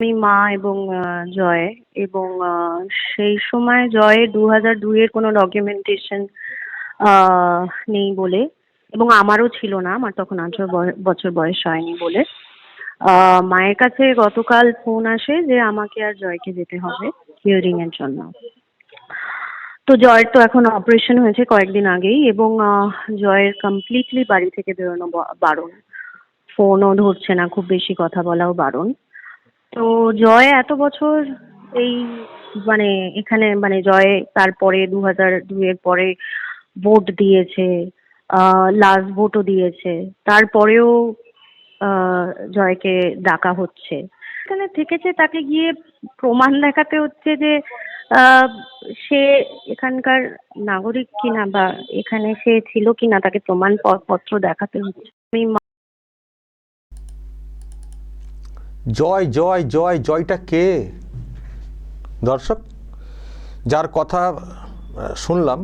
আমি মা এবং জয় এবং সেই সময় জয়ে দু হাজার দুইয়ের কোনো ডকুমেন্টেশন নেই বলে এবং আমারও ছিল না, আমার তখন আঠেরো বছর বয়স হয়নি বলে। মায়ের কাছে গতকাল ফোন আসে যে আমাকে আর জয়কে যেতে হবে হিয়ারিং এর জন্য। তো জয়ের তো এখন অপারেশন হয়েছে কয়েকদিন আগেই এবং জয়ের কমপ্লিটলি বাড়ি থেকে বেরোনো বারণ। ফোনও ধরছে না, খুব বেশি কথা বলাও বারণ। তো জয় এত বছর এই মানে এখানে মানে জয় তারপরে দু হাজার দুইয়ের পরে ভোট দিয়েছে লাস্ট ভোটও দিয়েছে, তারপরেও জয়কে ডাকা হচ্ছে। এখানে থেকেছে তাকে গিয়ে প্রমাণ দেখাতে হচ্ছে যে সে এখানকার নাগরিক কিনা বা এখানে সে ছিল কিনা তাকে প্রমাণ পত্র দেখাতে হচ্ছে। আমি জয় জয় জয়, জয়টা কে? দর্শক, যার কথা শুনলাম,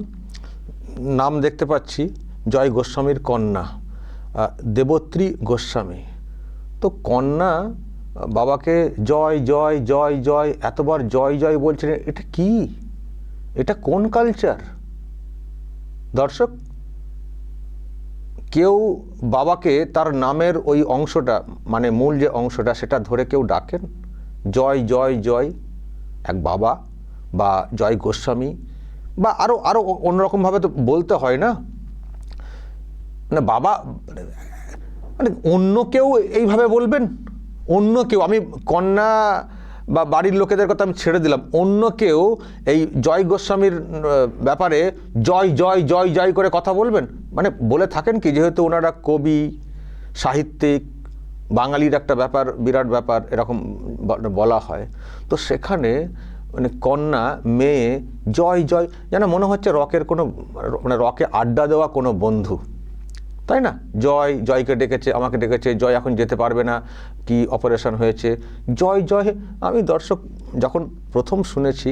নাম দেখতে পাচ্ছি, জয় গোস্বামীর কন্যা দেবত্রী গোস্বামী। তো কন্যা, বাবাকে জয় জয় জয় জয়, এতবার জয় জয় বলছিলেন, এটা কি? এটা কোন কালচার? দর্শক কেউ বাবাকে তার নামের ওই অংশটা মানে মূল যে অংশটা, সেটা ধরে কেউ ডাকেন? জয় জয় জয়, এক বাবা বা জয় গোস্বামী বা আরও আরও অন্যরকমভাবে তো বলতে হয় না? মানে বাবা মানে অন্য কেউ এইভাবে বলবেন? অন্য কেউ, আমি কন্যা বা বাড়ির লোকেদের কথা আমি ছেড়ে দিলাম। অন্য কেউ এই জয় গোস্বামীর ব্যাপারে জয় জয় জয় জয় করে কথা বলবেন? মানে বলে থাকেন কি? যেহেতু ওনারা কবি, সাহিত্যিক, বাঙালির একটা ব্যাপার, বিরাট ব্যাপার, এরকম বলা হয়। তো সেখানে মানে কন্যা, মেয়ে, জয় জয়, যেন মনে হচ্ছে রকের কোনো মানে রকে আড্ডা দেওয়া কোনো বন্ধু। তাই না? জয়, জয়কে ডেকেছে, আমাকে ডেকেছে, জয় এখন যেতে পারবে না, কি অপারেশন হয়েছে? জয় জয়, আমি দর্শক যখন প্রথম শুনেছি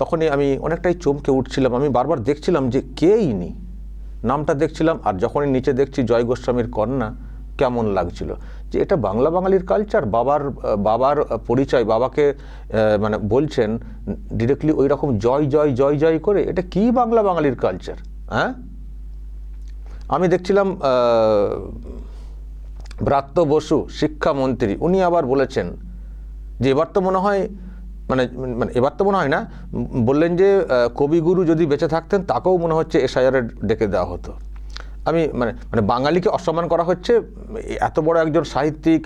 তখনই আমি অনেকটাই চমকে উঠছিলাম। আমি বারবার দেখছিলাম যে কে ইনি নামটা দেখছিলাম আর যখনই নিচে দেখছি জয় গোস্বামীর কন্যা, কেমন লাগছিল। যে এটা বাংলা বাঙালির কালচার বাবার বাবার পরিচয়, বাবাকে মানে বলছেন ডিরেক্টলি ওই রকম জয় জয় জয় জয় করে। এটা কি বাংলা বাঙালির কালচার হ্যাঁ? আমি দেখছিলাম ব্রাত্য বসু, শিক্ষামন্ত্রী, উনি আবার বলেছেন যে এবার তো মনে হয় মানে মানে এবার তো মনে হয় না, বললেন যে কবিগুরু যদি বেঁচে থাকতেন, তাকেও মনে হচ্ছে এসআইআরের ডেকে দেওয়া হতো। আমি মানে মানে বাঙালিকে অসম্মান করা হচ্ছে, এত বড় একজন সাহিত্যিক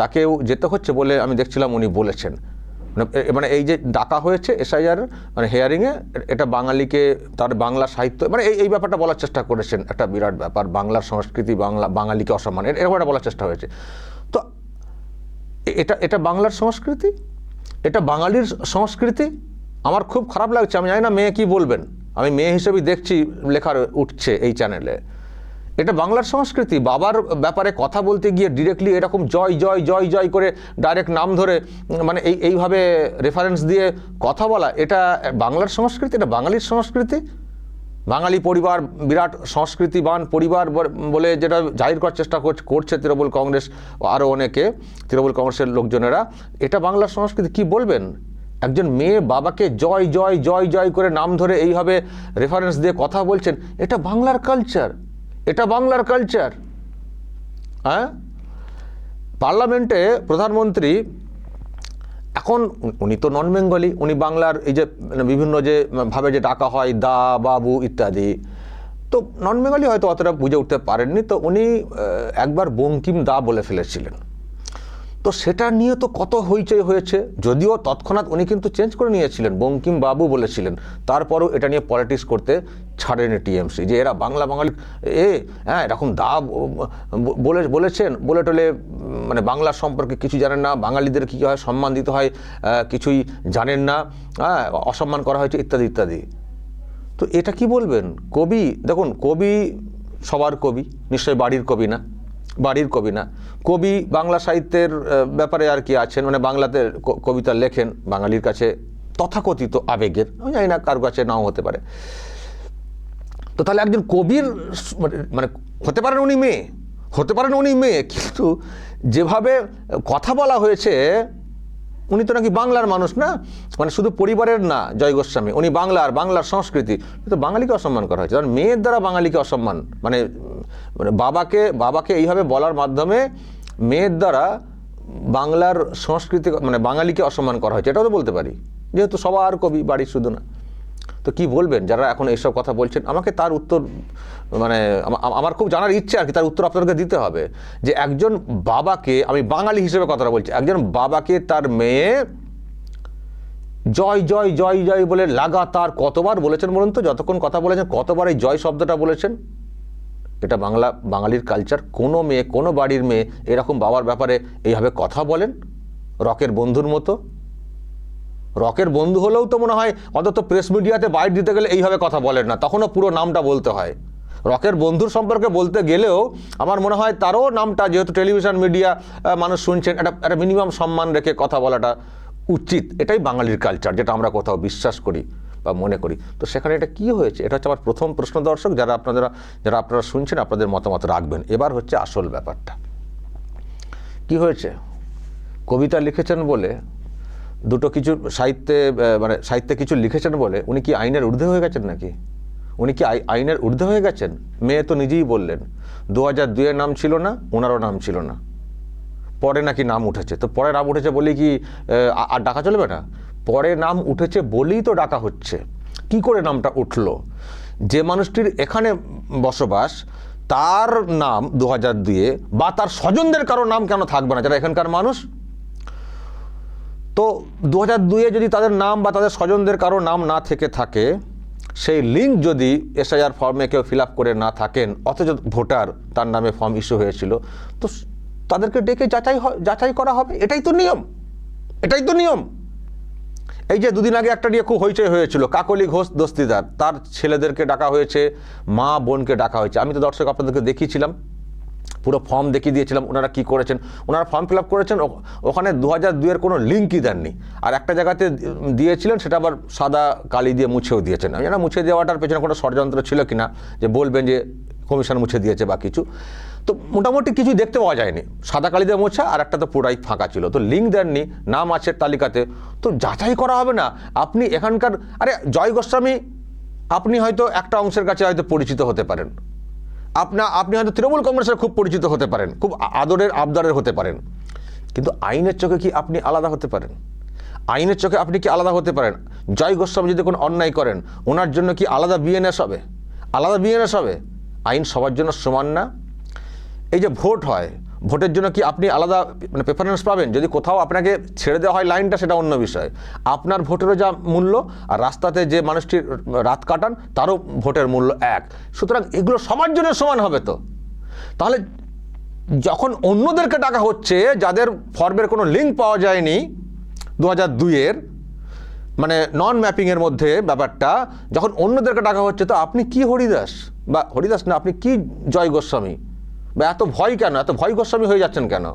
তাকেও যেতে হচ্ছে বলে আমি দেখছিলাম উনি বলেছেন। মানে মানে এই যে ডাকা হয়েছে এসআইআর মানে হেয়ারিংয়ে এটা বাঙালিকে তার বাংলা সাহিত্য মানে এই এই ব্যাপারটা বলার চেষ্টা করেছেন, একটা বিরাট ব্যাপার, বাংলার সংস্কৃতি, বাংলা, বাঙালিকে অসম্মান এরকম একটা বলার চেষ্টা হয়েছে। তো এটা এটা বাংলার সংস্কৃতি? এটা বাঙালির সংস্কৃতি? আমার খুব খারাপ লাগছে, আমি জানি না মেয়ে কি বলবেন। আমি মেয়ে হিসেবেই দেখছি, লেখার উঠছে এই চ্যানেলে এটা বাংলার সংস্কৃতি। বাবার ব্যাপারে কথা বলতে গিয়ে ডিরেক্টলি এরকম জয় জয় জয় জয় করে ডাইরেক্ট নাম ধরে মানে এই, এইভাবে রেফারেন্স দিয়ে কথা বলা, এটা বাংলার সংস্কৃতি, এটা বাঙালির সংস্কৃতি? বাঙালি পরিবার, বিরাট সংস্কৃতিবান পরিবার বল- যেটা জাহির করার চেষ্টা করছে তৃণমূল কংগ্রেস আরও অনেকে, তৃণমূল কংগ্রেসের লোকজনেরা। এটা বাংলার সংস্কৃতি, কি বলবেন? একজন মেয়ে বাবাকে জয় জয় জয় জয় করে নাম ধরে এইভাবে রেফারেন্স দিয়ে কথা বলছেন, এটা বাংলার কালচার এটা বাংলার কালচার হ্যাঁ? পার্লামেন্টে প্রধানমন্ত্রী এখন উনি তো নন বেঙ্গলি উনি বাংলার এই যে মানে বিভিন্ন যে, ভাবে যে ডাকা হয়, দা, বাবু ইত্যাদি, তো নন বেঙ্গলি হয়তো অতটা বুঝে উঠতে পারেননি, তো উনি একবার বঙ্কিম দা বলে ফেলেছিলেন। তো সেটা নিয়ে তো কত হইচই হয়েছে। যদিও তৎক্ষণাৎ উনি কিন্তু চেঞ্জ করে নিয়েছিলেন, বঙ্কিম বাবু বলেছিলেন। তারপরও এটা নিয়ে পলিটিক্স করতে ছাড়েনি টিএমসি। যে এরা বাংলা বাঙালি, এ হ্যাঁ এরকম দা বলে, বলেছেন, বলে টলে মানে বাংলার সম্পর্কে কিছু জানেন না, বাঙালিদের কী হয় সম্মান দিতে হয় কিছুই জানেন না হ্যাঁ অসম্মান করা হয়েছে, ইত্যাদি ইত্যাদি। তো এটা কি বলবেন? কবি, দেখুন, কবি সবার কবি, নিশ্চয়ই বাড়ির কবি না। বাড়ির কবি না। কবি বাংলা সাহিত্যের ব্যাপারে আর কি আছেন মানে বাংলাতে কবিতা লেখেন, বাঙালির কাছে তথাকথিত আবেগের, আমি জানি না কারও কাছে নাও হতে পারে। তো তাহলে একজন কবির মানে- মানে হতে পারেন উনি মেয়ে, হতে পারেন উনি মেয়ে, কিন্তু যেভাবে কথা বলা হয়েছে উনি তো নাকি বাংলার মানুষ না? মানে শুধু পরিবারের না, জয় গোস্বামী। উনি বাংলার বাংলার সংস্কৃতি। তো বাঙালিকে অসম্মান করা হয়েছে। কারণ মেয়ের দ্বারা বাঙালিকে অসম্মান। মানে মানে বাবাকে বাবাকে এইভাবে বলার মাধ্যমে মেয়ের দ্বারা বাংলার সংস্কৃতি মানে বাঙালিকে অসম্মান করা হয়েছে। এটাও তো বলতে পারি। যেহেতু সবার কবি, বাড়ির শুধু না। তো কি বলবেন? যারা এখন এইসব কথা বলছেন, আমাকে তার উত্তর মানে আমা- আমা- আমার খুব জানার ইচ্ছে আর কি, তার উত্তর আপনাদেরকে দিতে হবে। যে একজন বাবাকে, আমি বাঙালি হিসেবে কথাটা বলছি, একজন বাবাকে তার মেয়ে জয় জয় জয় জয় বলে লাগাতার কতবার বলেছেন বলুন তো? যতক্ষণ কথা বলেছেন, কতবার এই জয় শব্দটা বলেছেন? এটা বাংলা, বাঙালির কালচার কোনো মেয়ে, কোনো বাড়ির মেয়ে এরকম বাবার ব্যাপারে এইভাবে কথা বলেন, রকের বন্ধুর মতো। রকের বন্ধু হলেও তো মনে হয় অন্তত প্রেস মিডিয়াতে বাইট দিতে গেলে এইভাবে কথা বলেন না। তখনও পুরো নামটা বলতে হয়। রকের বন্ধুর সম্পর্কে বলতে গেলেও আমার মনে হয় তারও নামটা, যেহেতু টেলিভিশন মিডিয়া মানুষ শুনছেন, একটা একটা মিনিমাম সম্মান রেখে কথা বলাটা উচিত। এটাই বাঙালির কালচার যেটা আমরা কোথাও বিশ্বাস করি বা মনে করি। তো সেখানে এটা কি হয়েছে? এটা হচ্ছে আমার প্রথম প্রশ্ন দর্শক, যারা আপনারা যারা আপনারা শুনছেন, আপনাদের মতামত রাখবেন। এবার হচ্ছে আসল ব্যাপারটা। কি হয়েছে? কবিতা লিখেছেন বলে দুটো কিছু সাহিত্যে মানে সাহিত্যে কিছু লিখেছেন বলে উনি কি আইনের ঊর্ধ্বে হয়ে গেছেন নাকি? উনি কি আই- আইনের ঊর্ধ্বে হয়ে গেছেন? মেয়ে তো নিজেই বললেন দু হাজার দুইয়ের নাম ছিল না, ওনারও নাম ছিল না। পরে নাকি নাম উঠেছে। তো পরে নাম উঠেছে বলেই কি আর ডাকা চলবে না? পরে নাম উঠেছে বলেই তো ডাকা হচ্ছে। কি করে নামটা উঠল? যে মানুষটির এখানে বসবাস, তার নাম দু হাজার দুয়ে বা তার স্বজনদের কারও নাম কেন থাকবে না? যারা এখানকার মানুষ তো দু হাজার দুইয়ে যদি তাদের নাম বা তাদের স্বজনদের কারও নাম না থেকে থাকে, সেই লিঙ্ক যদি এসআইআর ফর্মে কেউ ফিল করে না থাকেন, অথচ ভোটার তার নামে ফর্ম ইস্যু হয়েছিল, তো তাদেরকে ডেকে যাচাই যাচাই করা হবে। এটাই তো নিয়ম। এটাই তো নিয়ম। এই যে দুদিন আগে একটা নিয়ে খুব হইচই হয়েছিল, কাকলি ঘোষ দস্তিদার, তার ছেলেদেরকে ডাকা হয়েছে, মা বোনকে ডাকা হয়েছে। আমি তো দর্শক আপনাদেরকে দেখিয়েছিলাম। পুরো ফর্ম দেখিয়ে দিয়েছিলাম ওনারা কি করেছেন। ওনারা ফর্ম ফিল আপ করেছেন ওখানে দু হাজার দুইয়ের কোনো লিঙ্কই দেননি। আর একটা জায়গাতে দিয়েছিলেন, সেটা আবার সাদা কালি দিয়ে মুছেও দিয়েছেন। আমি জানি মুছে দেওয়াটার পেছনে কোনো ষড়যন্ত্র ছিল কি না যে বলবেন যে কমিশন মুছে দিয়েছে বা কিছু। তো মোটামুটি কিছু দেখতে পাওয়া যায়নি। সাদা কালি দিয়ে মোছা, আর একটা তো পুরাই ফাঁকা ছিল। তো লিঙ্ক দেননি, নাম আছে তালিকাতে। তো যাচাই করা হবে না। আপনি এখানকার আরে জয় গোস্বামী, আপনি হয়তো একটা অংশের কাছে হয়তো পরিচিত হতে পারেন। আপনা, আপনি হয়তো তৃণমূল কংগ্রেসের খুব পরিচিত হতে পারেন, খুব আদরের, আবদারের হতে পারেন। কিন্তু আইনের চোখে কি আপনি আলাদা হতে পারেন? আইনের চোখে আপনি কি আলাদা হতে পারেন? জয় গোস্বামী যদি কোনো অন্যায় করেন, ওনার জন্য কি আলাদা বিএনএস হবে? আলাদা বিএনএস হবে? আইন সবার জন্য সমান না? এই যে ভোট হয় ভোটের জন্য কি আপনি আলাদা মানে প্রেফারেন্স পাবেন? যদি কোথাও আপনাকে ছেড়ে দেওয়া হয় লাইনটা, সেটা অন্য বিষয়। আপনার ভোটেরও যা মূল্য আর রাস্তাতে যে মানুষটির রাত কাটান, তারও ভোটের মূল্য এক। সুতরাং এগুলো সবার জন্য সমান হবে তো? তাহলে যখন অন্যদেরকে টাকা হচ্ছে, যাদের ফর্মের কোনো লিঙ্ক পাওয়া যায়নি দু হাজার দুইয়ের মানে নন ম্যাপিংয়ের মধ্যে ব্যাপারটা, যখন অন্যদেরকে টাকা হচ্ছে, তো আপনি কি হরিদাস? বা হরিদাস না, আপনি কি জয় গোস্বামী? বা এত ভয় কেন? এত ভয় গোস্বামী হয়ে যাচ্ছেন কেন?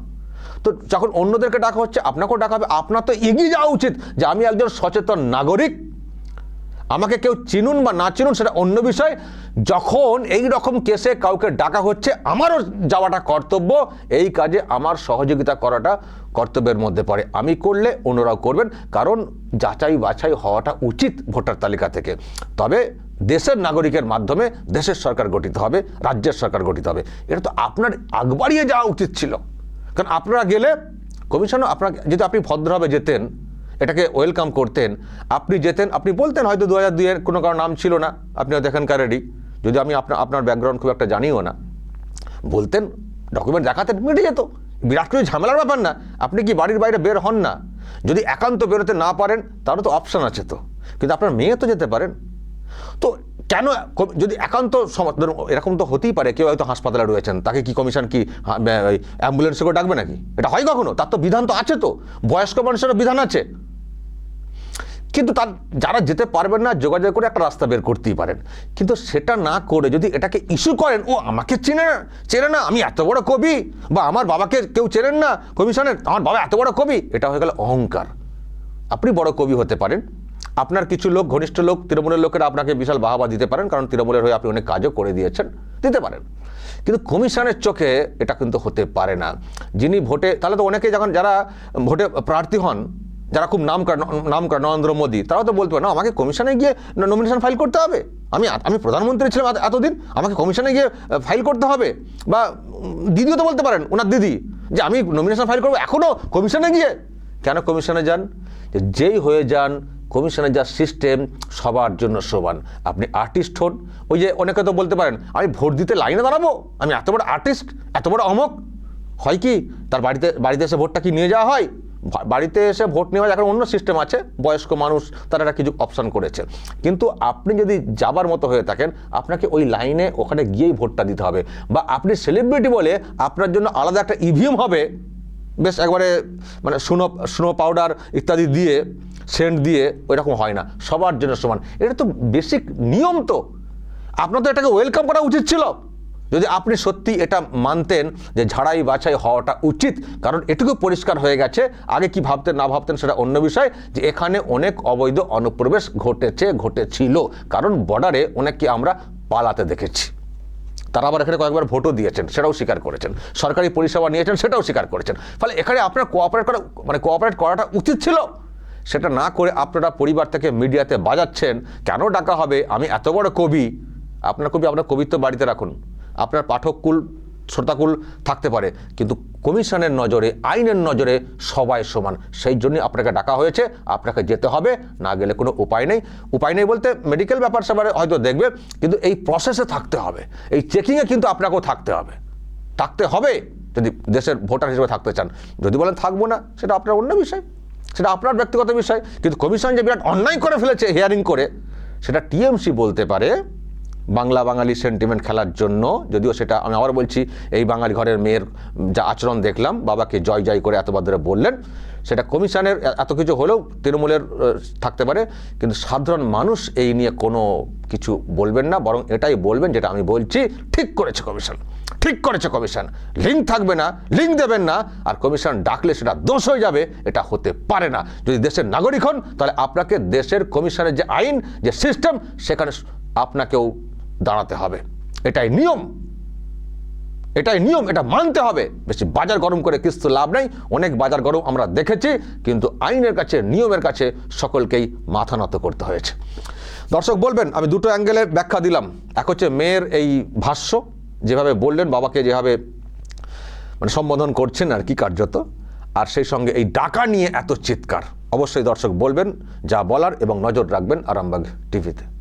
তো যখন অন্যদেরকে ডাকা হচ্ছে, আপনাকেও ডাকা হবে। আপনার তো এগিয়ে যাওয়া উচিত যে আমি একজন সচেতন নাগরিক। আমাকে কেউ চিনুন বা না চিনুন সেটা অন্য বিষয়। যখন এই রকম কেসে কাউকে ডাকা হচ্ছে, আমারও যাওয়াটা কর্তব্য। এই কাজে আমার সহযোগিতা করাটা কর্তব্যের মধ্যে পড়ে। আমি করলে অন্যরাও করবেন, কারণ যাচাই বাছাই হওয়াটা উচিত ভোটার তালিকা থেকে। তবে দেশের নাগরিকের মাধ্যমে দেশের সরকার গঠিত হবে, রাজ্যের সরকার গঠিত হবে। এটা তো আপনার আগবাড়িয়ে যাওয়া উচিত ছিল। কারণ আপনারা গেলে, কমিশনও আপনার যদি আপনি ভদ্রভাবে যেতেন এটাকে ওয়েলকাম করতেন। আপনি যেতেন, আপনি বলতেন হয়তো দু হাজার দুইয়ের কোনো কারও নাম ছিল না। আপনি হয়তো এখানকারেরই যদি আমি আপনার আপনার ব্যাকগ্রাউন্ড খুব একটা জানিও না। বলতেন ডকুমেন্ট দেখাতেন, মিটে যেত। বিরাট কিছু ঝামেলার ব্যাপার না। আপনি কি বাড়ির বাইরে বের হন না? যদি একান্ত বেরোতে না পারেন, তারও তো অপশান আছে তো। কিন্তু আপনার মেয়ে তো যেতে পারেন। তো কেন যদি একান্ত এরকম তো হতেই পারে, কেউ হয়তো হাসপাতালে রয়েছেন। তাকে কি কমিশন কি অ্যাম্বুলেন্সে করে ডাকবে নাকি? এটা হয় কখনো? তার তো বিধান তো আছে তো। বয়স্ক মানুষেরও বিধান আছে। কিন্তু তার যারা যেতে পারবেন না, যোগাযোগ করে একটা রাস্তা বের করতেই পারেন। কিন্তু সেটা না করে যদি এটাকে ইস্যু করেন, ও, আমাকে চেনে না চেনে না, আমি এত বড় কবি বা আমার বাবাকে কেউ চেনেন না, কমিশনের, আমার বাবা এত বড় কবি। এটা হয়ে গেল অহংকার। আপনি বড় কবি হতে পারেন। আপনার কিছু লোক, ঘনিষ্ঠ লোক, তৃণমূলের লোকেরা আপনাকে বিশাল বাহাবা দিতে পারেন, কারণ তৃণমূলের হয়ে আপনি অনেক কাজও করে দিয়েছেন, দিতে পারেন। কিন্তু কমিশনের চোখে এটা কিন্তু হতে পারে না। যিনি ভোটে, তাহলে তো অনেকে যখন, যারা ভোটে প্রার্থী হন যারা খুব নাম নাম করা নরেন্দ্র মোদী, তারাও তো বলতে পারে, না, আমাকে কমিশনে গিয়ে নমিনেশন ফাইল করতে হবে। আমি আমি প্রধানমন্ত্রী ছিলাম এতদিন, আমাকে কমিশনে গিয়ে ফাইল করতে হবে। বা দিদিও তো বলতে পারেন, ওনার দিদি, যে আমি নমিনেশন ফাইল করব এখনও কমিশনে গিয়ে? কেন কমিশনে যান? যে যেই হয়ে যান কমিশনের যা সিস্টেম সবার জন্য সমান। আপনি আর্টিস্ট হন, ওই যে অনেকে তো বলতে পারেন, আমি ভোট দিতে লাইনে দাঁড়াবো? আমি এত বড় আর্টিস্ট এত বড় অমক? হয় কি? তার বাড়িতে বাড়িতে এসে ভোটটা কি নিয়ে যাওয়া হয়? বাড়িতে এসে ভোট নেওয়া এখন অন্য সিস্টেম আছে। বয়স্ক মানুষ তারা একটা কিছু অপশান করেছে। কিন্তু আপনি যদি যাবার মতো হয়ে থাকেন, আপনাকে ওই লাইনে ওখানে গিয়েই ভোটটা দিতে হবে। বা আপনি সেলিব্রিটি বলে আপনার জন্য আলাদা একটা ইভিএম হবে। বেশ একবারে মানে সুনো সুনো পাউডার ইত্যাদি দিয়ে সেন্ট দিয়ে ওইরকম হয় না। সবার জন্য সমান। এটা তো বেসিক নিয়ম তো। আপনার তো এটাকে ওয়েলকাম করা উচিত ছিল। যদি আপনি সত্যি এটা মানতেন যে ঝাড়াই বাছাই হওয়াটা উচিত, কারণ এটুকু পরিষ্কার হয়ে গেছে, আগে কি ভাবতেন না ভাবতেন সেটা অন্য বিষয়, যে এখানে অনেক অবৈধ অনুপ্রবেশ ঘটেছে, ঘটেছিল, কারণ বর্ডারে অনেককে আমরা পালাতে দেখেছি। তারা আবার এখানে কয়েকবার ভোটও দিয়েছেন, সেটাও স্বীকার করেছেন। সরকারি পরিষেবা নিয়েছেন, সেটাও স্বীকার করেছেন। ফলে এখানে আপনার কোঅপারেট করা মানে কোঅপারেট করাটা উচিত ছিল। সেটা না করে আপনারা পরিবার থেকে মিডিয়াতে বাজাচ্ছেন, কেন ডাকা হবে, আমি এত বড় কবি, আপনার কবি আপনার কবিত্ব বাড়িতে রাখুন। আপনার পাঠককুল শ্রোতাকুল থাকতে পারে। কিন্তু কমিশনের নজরে, আইনের নজরে সবাই সমান। সেই জন্যই আপনাকে ডাকা হয়েছে, আপনাকে যেতে হবে, না গেলে কোনো উপায় নেই। উপায় নেই বলতে মেডিকেল ব্যাপার স্যাপারে হয়তো দেখবে, কিন্তু এই প্রসেসে থাকতে হবে। এই চেকিংয়ে কিন্তু আপনাকেও থাকতে হবে। থাকতে হবে যদি দেশের ভোটার হিসেবে থাকতে চান। যদি বলেন থাকব না, সেটা আপনার অন্য বিষয়। সেটা আপনার ব্যক্তিগত বিষয়। কিন্তু কমিশন যে বিরাট অন্যায় করে ফেলেছে হিয়ারিং করে, সেটা টিএমসি বলতে পারে বাংলা বাঙালি সেন্টিমেন্ট খেলার জন্য, যদিও সেটা আমি আবার বলছি, এই বাঙালি ঘরের মেয়ের যা আচরণ দেখলাম, বাবাকে জয় জয় করে এতবার ধরে বললেন, সেটা কমিশনের এত কিছু হলেও তৃণমূলের থাকতে পারে, কিন্তু সাধারণ মানুষ এই নিয়ে কোনো কিছু বলবেন না, বরং এটাই বলবেন যেটা আমি বলছি, ঠিক করেছে কমিশন, ঠিক করেছে কমিশন লিঙ্ক থাকবে না লিঙ্ক দেবেন না, আর কমিশন ডাকলে সেটা দোষ হয়ে যাবে, এটা হতে পারে না। যদি দেশের নাগরিক হন, তাহলে আপনাকে দেশের কমিশনের যে আইন, যে সিস্টেম সেখানে আপনাকেও দাঁড়াতে হবে। এটাই নিয়ম। এটাই নিয়ম, এটা মানতে হবে। বেশি বাজার গরম করে কিছু লাভ নেই। অনেক বাজার গরম আমরা দেখেছি, কিন্তু আইনের কাছে, নিয়মের কাছে সকলকেই মাথা নত করতে হয়েছে। দর্শক বলবেন, আমি দুটো অ্যাঙ্গেলে ব্যাখ্যা দিলাম। এক হচ্ছে মেয়ের এই ভাষ্য, যেভাবে বললেন, বাবাকে যেভাবে মানে সম্বোধন করছেন আর কি কার্যত, আর সেই সঙ্গে এই ডাকা নিয়ে এত চিৎকার। অবশ্যই দর্শক বলবেন, যা বলার এবং নজর রাখবেন আরামবাগ টিভিতে।